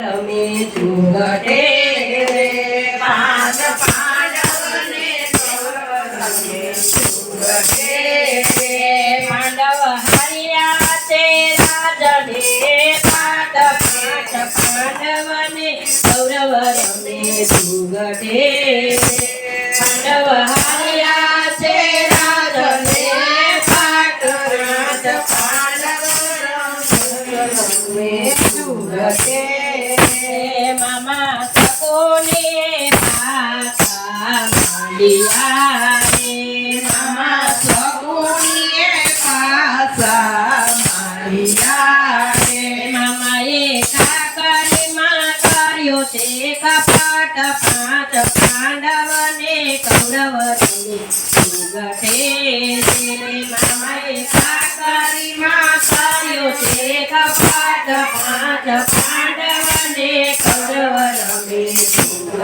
રમે જુગટે પાંચ પાંડવને રમે જુગટે પાંડવ હાર્યા તે રાજને પાંચ પાંચ પાંડવને કૌરવ રમે જુગટે પાંડવ હાર્યા છે રાજને પાંચ પાંચ પાંડવ રમે જુગટે મામા સકોને પાકા માંડિયા.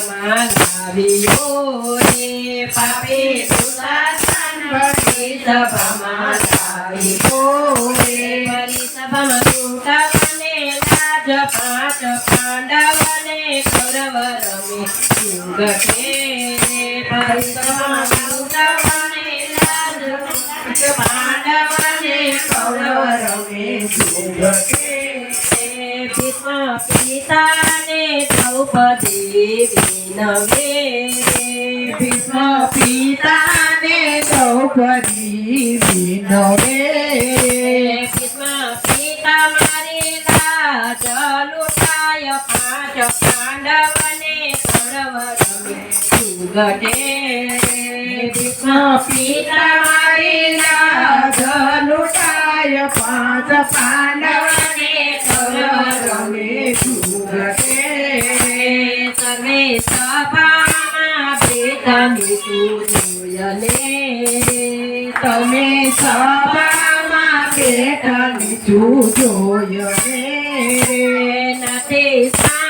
Pamalaviore Pape Sula San Parisa Pamalai Pore Parisa Pamasuta Vane Raja Pacha Pandavane Kauravarame Yugakere Parisa Pamasuta Vane Raja Pacha Pandavane Kauravarame Yugakere Draupadi વિનવે Bhishma પિતાને દ્રૌપદી વિનવે ભીષ્મ પિતા મારી લાજ લૂંટાય પાંચ પાંડવને કૌરવ રમે સુગટે ભીષ્મ પિતા મારી લાજ પાંચ પાંડવને સર્વે સભામાં બેઠા જોયલે તમે સભામાં મીઠું રે નથી સાંભળતા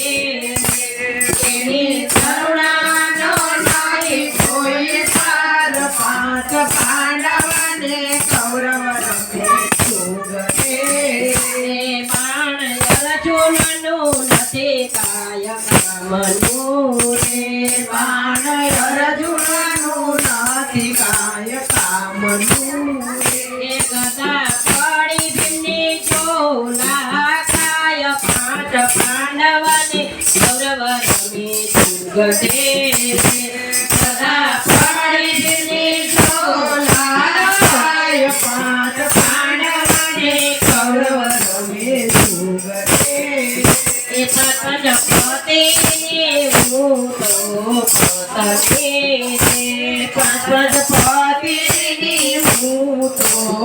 અર્જુનનું નથી કાય કામનું રે. બાણ અર્જુનનું નથી કાય કામનું રે. ગદા પડી ભીમની કાય પાંચ પાંડવને કૌરવ રમે સુગટે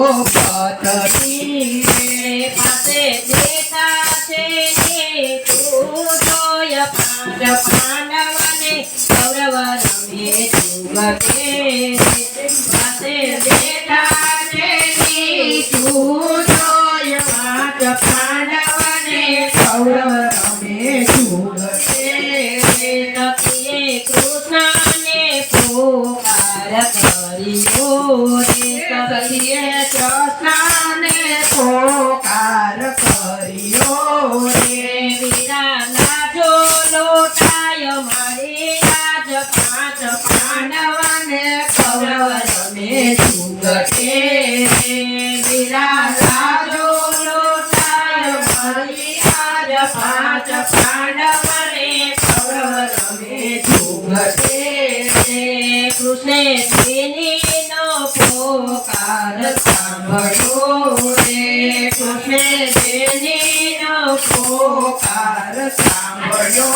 પતને રે પતજપતિની હું તો દ્રૌપદી એ પાસે પાંડવને કૃષ્ણને પોકાર કર્યો રે. વીરાના જો લોટાય મારે આજ પાંચ પાંડવને કૌરવ રમે જુગતે વીરા પોકાર સાંભળો રે કૃષ્ણે દેનીનો પોકાર સાંભળો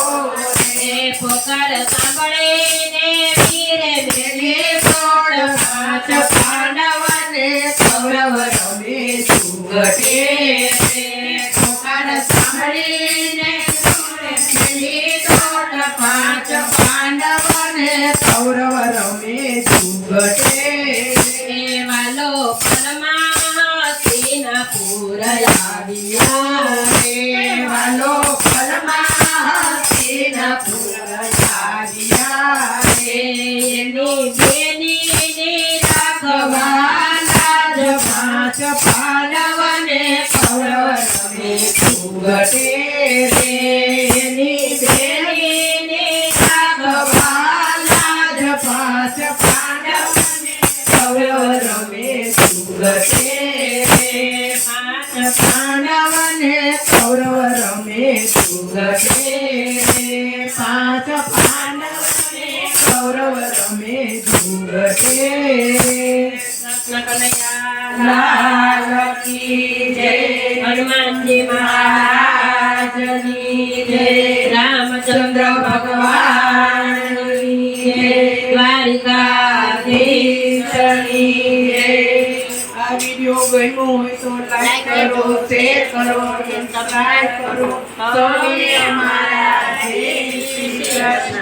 રે પોકાર પોકાર સાંભળીને વીરે ભેગે સોળ પાંચ પાંડવને સૌરવ રમે જુગટે વાલો પરમાસીના પૂરયા રે વાલો પરમાસીના પુરાયા રે એની બેની રાખવા ભગવાના જ પાંચ પાડવને કૌરવ રમે જુગટે રે એની બેની ભગવાના જ પાંચ પાડવને. પાંચ પાંડવને કૌરવ રમે રે પાંચ પાંડવને કૌરવ રમે કૃષ્ણ કનૈયા જય હનુમાનજી મહારાજની જય રામચંદ્ર ભગવાન ભગવાનની ગમ્યો હોય તો લાઈક કરો શેર કરો સબસ્ક્રાઇબ કરો સૌને અમારા જય શ્રી કૃષ્ણ